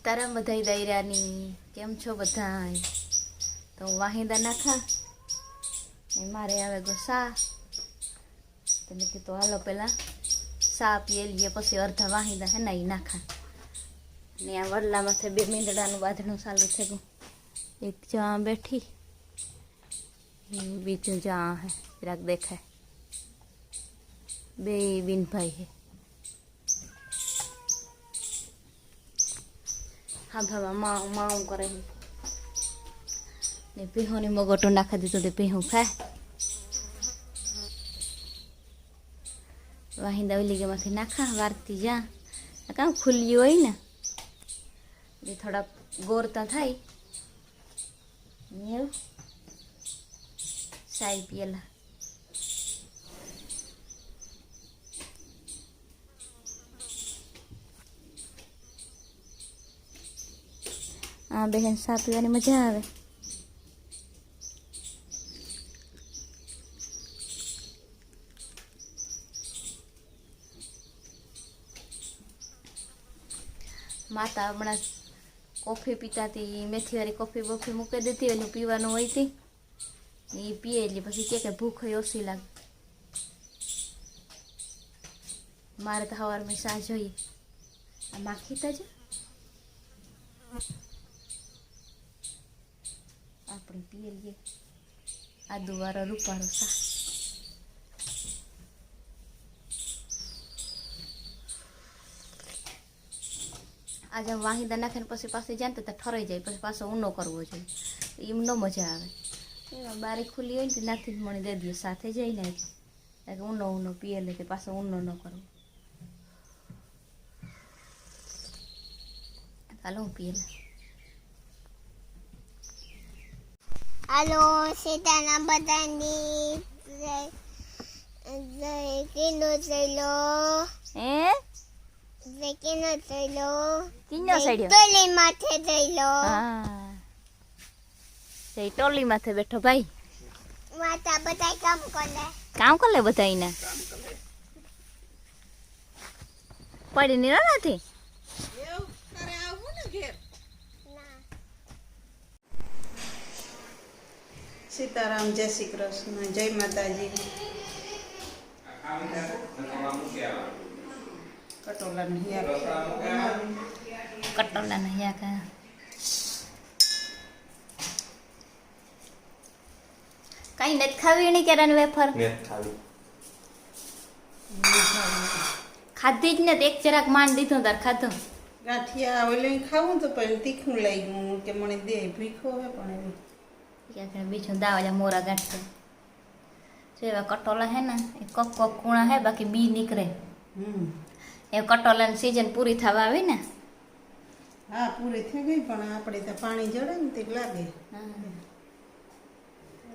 સીતારામ બધાય દાયરાની, કેમ છો બધા તો હું વાહિંદા નાખા. ને મારે આવે ગો સા. તો મેં કીધું, હાલો પેલા સા પીએ લઈએ, પછી અડધા વાહિંદા હે ને એ નાખા. ને આ વડલામાંથી બે મીંદડાનું બાંધણું ચાલુ થઈ ગયું. એક જ્યાં બેઠી ને બીજું જ્યાં હે, જરાક દેખાય. બે બિનભાઈ હે. હા ભાવા માં માવું કરે ને પીહોને મગોટો નાખી દીધો તે પીહું ખાય વાહિંદા ઓલી માંથી નાખા વારતી જા કામ ખુલ્લી હોય ને એ થોડાક ગોરતા થાય એવું સાઈ પીએલા આ બહેન સા પીવાની મજા આવે. માતા હમણાં કોફી પીતા હતી મેથીવાળી કોફી બોફી મૂકી દીધી એનું પીવાનું હોય તી. એ પીએ એટલે પછી કે કે ભૂખ હોય ઓછી લાગે. મારે તો સવારમાં સાંજ જોઈએ આ માખી તો આપણે પીએ લઈએ આદુ વાળો રૂપાળો સા આજે વાહિદા નાખીને પછી પાછી જાય ને તો ઠરાઈ જાય, પછી પાછો ઊંડો કરવો જોઈએ. એમ ન મજા આવે. બારી ખુલ્લી હોય ને તો નાખી જ મણી દે દઈએ સાથે જઈને એટલે. ઊંડો ઊંડો પીએ લે તે પાછો ઊંડો ન કરવો. હાલો હું પીએ હાલો સીતાના બધાની કિનો ચલો હે કિનો ચલો કિનો સડ્યો તોલી માથે જઈલો હા ટોલી માથે બેઠો ભાઈ માતા બધા કામ કરે કામ કર બધા એના પડી ની નથી ના સીતારામ જય શ્રી કૃષ્ણ જય માતાજી. કટોલા કટોલા નહીં આ કા કઈ નથી ખાવી નહીં કેરાની વેફર? ખાધી જ ને એક જરાક માંડ દીધું તાર ખાધું. ગાંઠિયા ઓલે ખાવું તો પણ તીખું લઈ ગયું કે મને દે ભીખો હે પણ બીજું દાવાજા મોરા ગાંઠે જો એવા કટોલા હે ને એ કોક કોક કૂણા હે બાકી બી નીકળે હમ એ કટોલાની સિઝન પૂરી થવા આવી ને હા પૂરી થઈ ગઈ પણ આપણે તો પાણી જડે ને તે લાગે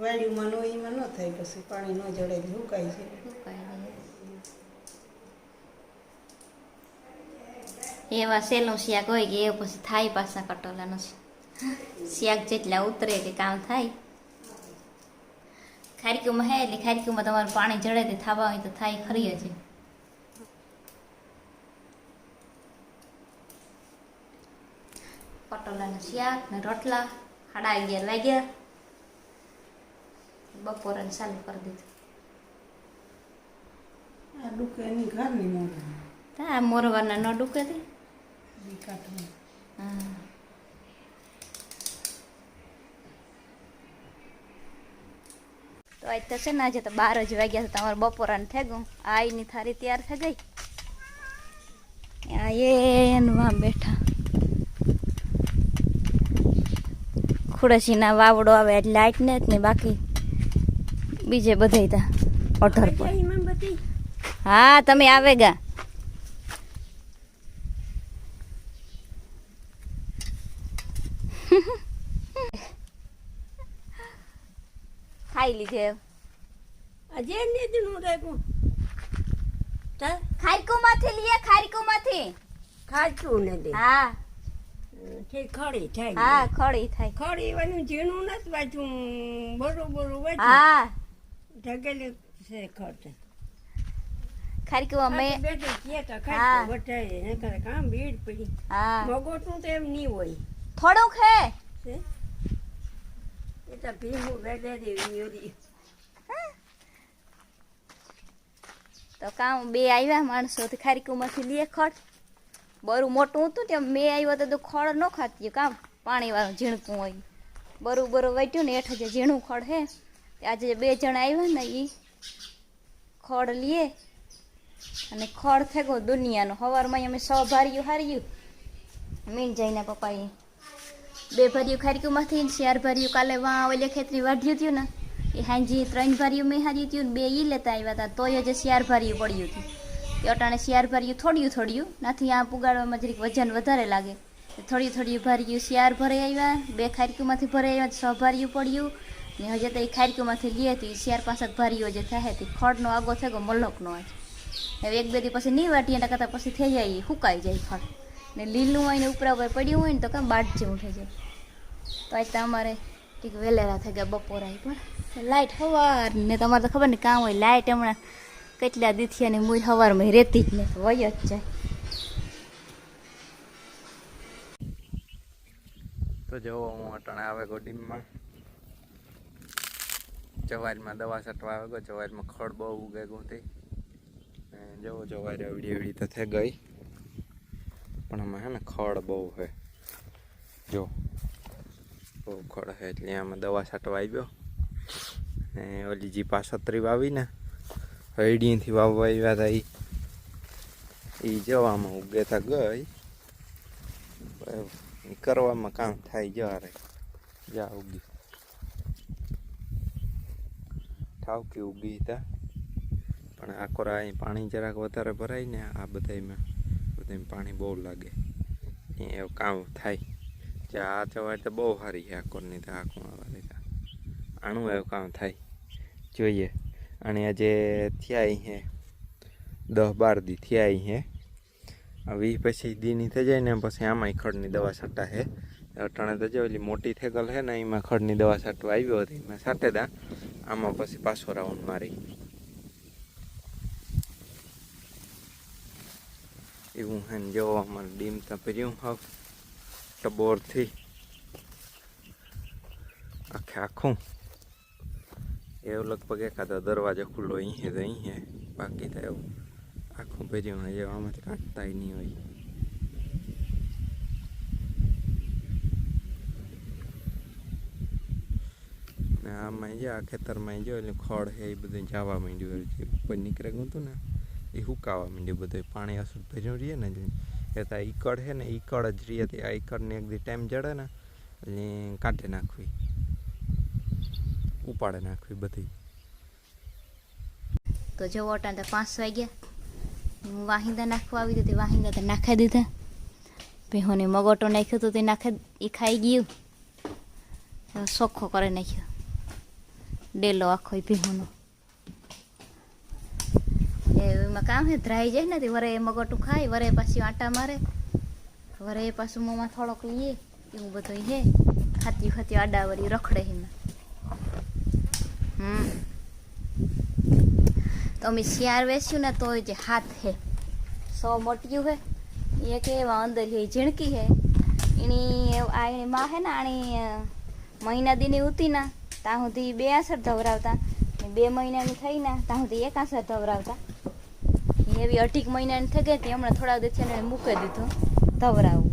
વાડીમાં નો એમાં ન થાય પછી પાણી ન જડે સુકાય છે. એવા સેલું શિયાક હોય કે એ પછી થાય પાછા કટોલાનો શિયાક જેટલા ઉતરે કે કામ થાય. ખારીકીમાં હે એટલે ખારીકીમાં તમારું પાણી જડે તે થવા હોય તો થાય ખરી જ પટોલાના શિયાક ને રોટલા સાડા અગિયાર વાગ્યા. બપોરે ચાલુ કરી દીધું. આ ડુકે એની ઘરની મોઢા તા મોરવાના ન ડૂકે તે. હા તો આજ તો છે ને આજે તો બાર જ વાગ્યા છે તમારે બપોરાને થઈ ગયું આઈની થારી તૈયાર થઈ ગઈ. આ એનમાં બેઠા. ખુડસીના વાવડો આવે એટલે લાઈટ ને જ ને બાકી બીજે બધે તા ઓઢર પર. હા તમે આવે ગા. ખાઈ લીધે અજય ને દિનું રાખ્યું ખારીકુ માંથી લીએ ખારીકુ માંથી ખાચું ને દે. હા. તે ખડી થાય. હા ખડી થાય. ખડી વાનું ઝીણું નથી વાંચું બરોબર વાંચું. હા. ઢગેલી છે ખડ ખારીકું અમે તો બેઠો તો હા. ખાઈ વટાય નકર કામ ભીડ પડી. હા. મગોટું તો એમ નહીં હોય. થોડુંક હે? તો ભીમું બેઠે દેવી યોરી કામ બે આવ્યા માણસો તો ખારીકુમાંથી લે ખડ. બરું મોટું હતું ત્યાં મેં આવ્યો તો ખડ ન ખાતી, કામ પાણીવાળું ઝીણકું હોય. બરું બરું ને હેઠ જે ઝીણું ખડ હે આજે બે જણા આવ્યા ને એ ખડ લીએ અને ખડ થેગો દુનિયાનો. સવારમાં અમે સો ભાર્યું હાર્યું મીન જઈને પપ્પાએ બે ભર્યું ખારીકુમાંથી ચાર ભર્યું કાલે વાં ઓલે ખેતરી વાઢ્યું હતું ને. એ હાંજી ત્રણ ભર્યું મેં હાર્યું હતું બે ઈ લેતા આવ્યા હતા તોય જે શિયાર ભર્યું પડ્યું હતું એ અટાણે શિયાર ભર્યું, થોડ્યું થોડ્યું. નાથી આ પુગાડવામાં જરીક વજન વધારે લાગે. થોડી થોડ્યું ભર્યું શિયાર ભરાઈ આવ્યા. બે ખારીકુમાંથી ભરાઈ આવ્યા સો ભર્યું પડ્યું. ને હજે તો એ ખારીકુમાંથી લે હતી શિયાર પાસે ભર્યું જે થાય હતી ખડનો આગો થયો મલકનો આજ. હવે એક બે દી પછી નહીં વાટીએ એના કરતાં પછી થઈ જાય સુકાઈ જાય ખડ. ને લીલું હોય ને ઉપરા ઉપર પડ્યું હોય ને તો કાં બાટ જેવું થઈ જાય. તો આજ તો અમારે ઠીક વેલેરા થઈ ગયા બપોરા પણ. લાઇટ હવાર ને તમારે તો ખબર ને કામ હોય લાઇટ હમણાં કેટલા દીથી અને મૂળ હવારમાં રહેતી જ નહીં વય જ જાય. તો જવો હું અટાણે આવે ગોડીમાં જવારીમાં દવા છટવા આવે ગયો, જવારીમાં ખડ બહુ ઉગે ગુંથી જવો જવારી અવડી અવડી તો થઈ ગઈ. પણ આમાં હે ને ખડ બહુ છે જો. બહુ ખડ છે એટલે આમાં દવા છાંટવા આવ્યો. ને ઓલી જી પાસત્રી વાવીને હૈડીથી વાવવા આવ્યા હતા એ એ જવામાં ઉગેતા ગઈ. ઈ કરવામાં કામ થાય જવારે જા ઉગી. ઠાવકી ઉગી હતા પણ આકોરા કોરા અહીં પાણી જરાક વધારે ભરાય ને આ બધામાં બધામાં પાણી બહુ લાગે. એવું કામ થાય. જે આ ચવાય તો બહુ સારી છે આકોરની તો આખું આવવા લીધા આનું એવું કામ થાય. જોઈએ. અને આજે થયા હે. દસ બાર દી થયા હે. વીસ પછી દીની થઈ જાય ને પછી આમાંય ખડની દવા છાંટા હે. અટાણે તો જો ઓલી મોટી થેગલ હે ને એમાં ખડની દવા છાંટવા આવ્યો હતી. એમાં છાંટે દા આમાં પછી પાછો રાઉન્ડ મારી. એવું હેન ને જો અમારે ડીમ તો ભર્યું હાવ. ટબોરથી. આખે આખું. એવું લગભગ એકાદો દરવાજો ખુલ્લો અહીં તો અહીં બાકી તો એવું આખું ભર્યું હોય આમાંથી કાઢતા નહીં હોય. આમાં જે આ ખેતરમાં જો એટલે ખડ હે એ બધું જવા માંડ્યું ઉપર નીકળે ગયું હતું ને. એ હુકાવા માંડ્યું બધું પાણી અસર ભર્યું રહીએ ને, એટલે ઈકડ છે ને ઈકડ જ રહીએ તે આ ઈકડને એક દી ટાઈમ જડે ને, એટલે કાઢી નાખવી. ઉપાડે નાખવી બધી તો જવો અટાણે તો પાંચ વાગ્યા. હું વાહિંદા નાખવા આવી હતી, વાહિંદા તો નાખી દીધા. ભેહોને મગોટો નાખ્યો તો તે નાખે એ ખાઈ ગયું. સોખો કરી નાખ્યો. ડેલો આખો ભેહોનો એ એમાં કામ છે ધ્રાઈ જાય ને તે, વરે એ મગોટું ખાય, વરે પાછી આટા મારે, વરે એ પાછું મોંમાં થોડોક લઈએ, એવું બધું હે. ખાતી ખાતી આડાવરી રખડે એમાં. હમ. તો અમે શિયાર વેચ્યું ને તો જે હાથ હે. સો મોટ્યું હે. એક એવા અંદર હે, ઝીણકી હે. એની આ એની માં હે ને આણી મહિના દીની ઉતી ના ત્યાં સુધી બે આસર ધવરાવતા. બે મહિનાની થઈ ને ત્યાં સુધી એક આસર ધવરાવતા. એવી અઢીક મહિનાની થઈ ગઈ હતી, હમણાં થોડા દિવસ એને મૂકી દીધું, ધવરાવું.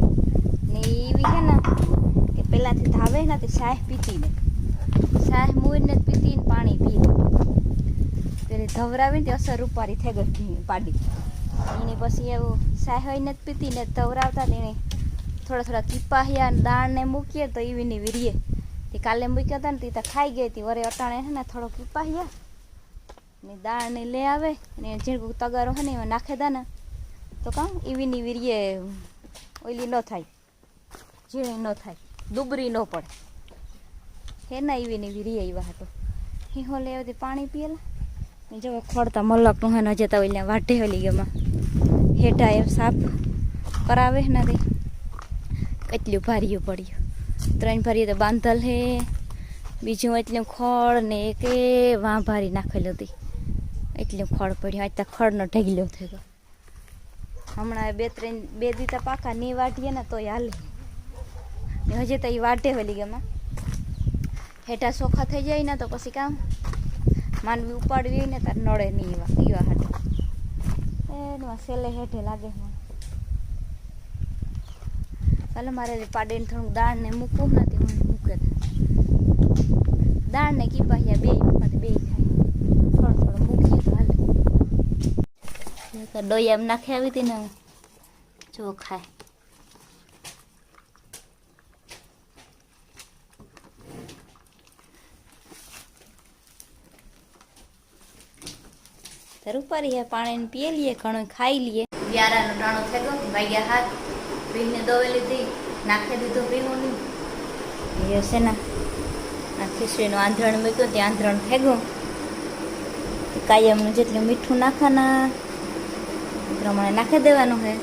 ને એવી છે ને કે પહેલાંથી ધાવે ને તે શાહ પીતી ને. શાહ પીતી ને પાણી પી પેલી ધવરાવીને તે અસર રૂપારી થઈ ગઈ પાડી. એની પછી એવું શાહ હોય જ પીતી ને ધવરાવતા તેને થોડા થોડા ટીપાહિયા ને દાળ ને મૂકીએ તો એવી ને વીરીએ તે કાલે મૂક્યા હતા ને તે ખાઈ ગઈ હતી. વરે અટાણે છે ને થોડો ટીપાહિયા ને દાળ ને લે આવે ને ઝીણકું તગારો હોય ને એમાં નાખે દા ને તો કામ એવી ની વીરીએ ઓઈલી ન થાય. ઝીણી ન થાય. દુબરી ન પડે. હે ના એવી ને વીરીએ એવા હતો હિંહો લે આવતી પાણી પીએલા. ને જો ખોડતા મલકનું હે ન જતા ઓઈલા વાઢે ઓલી ગેમાં હેઠા એમ સાફ કરાવે હે તે. કેટલું ભાર્યું પડ્યું. ત્રણ ભાર્યું તો બાંધલ હે. બીજું એટલું ખોળ ને એક વાં ભારી નાખેલી હતી. એટલે ખડ પડ્યો, આજ તો ખડનો ઢગલો થયો. હમણાં બે ત્રણ, બે દીતા પાકા નહીં વાટીએ ને તોય હાલે. ને હજી તો એ વાટે વળી ગેમાં હેઠા સોખા થઈ જાય ને તો પછી કામ? માનવી ઉપાડવી હોય ને તાર નડે નહીં એવા એવા હાટે. એમાં સેલે હેઠે લાગે ચાલો મારે પાડીને થોડુંક દાળ ને મૂકવું નથી, હું મૂકે. દાળ ને કીપાહિયા બે માંથી બે થાય ડોઈ એમ નાખી આવી હતી ને, જો ખાય. તાર ઉપર હે પાણી પીએ લઈએ, ઘણું ખાઈ લઈએ. વ્યારાનો ટાણો થઈ ગયો વાગ્યા હાથ ભીને દોવે લીધી, નાખી દીધું ભીહોની એ હશે ને, આ ખીચડીનું આંધણ મૂક્યું, ત્યાં આંધણ થઈ કાયમનું જેટલું મીઠું નાખાના પ્રમાણે નાખી દેવાનું છે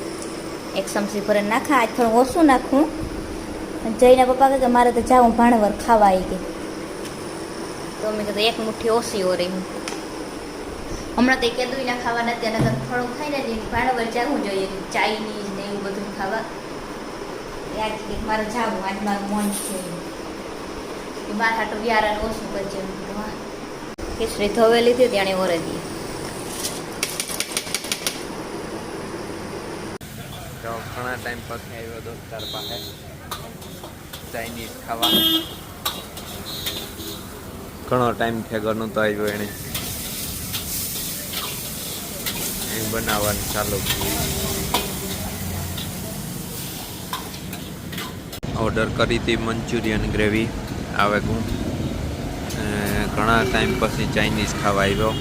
એક ચમચી ભરે નાખા, આજ થોડું ઓછું નાખું. જઈને પપ્પા કહે કે મારે તો જાઉં ભાણવર ખાવા આવી ગઈ. તો મેં કીધું, એક મુઠ્ઠી ઓછી ઓરી હું. હમણાં તો કેદું ના ખાવા નથી અને થોડું ખાઈને જ ભાણવર જવું જોઈએ, ચાઇનીઝ ને એવું બધું ખાવા. યાદ કે મારે જાવું, આજ મારું મન છે. કે મારે હાટું વ્યારાને ઓછું કરજે. ખીચડી ધોવેલી હતી ત્યાં ઓરે દઈએ તો ઘણા ટાઈમ પછી આવ્યો દોસ્તાર પાસે ચાઇનીઝ ખાવા. ઘણો ટાઈમ થયો તો આવ્યો એને એ બનાવવાનું ચાલુ ઓર્ડર કરી હતી મંચુરિયન ગ્રેવી, આવે હું ઘણા ટાઈમ પછી ચાઇનીઝ ખાવા આવ્યો.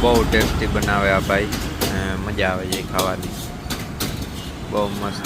બહુ ટેસ્ટી બનાવે આ ભાઈ. મજા આવે છે ખાવાની. બહુ મસ્ત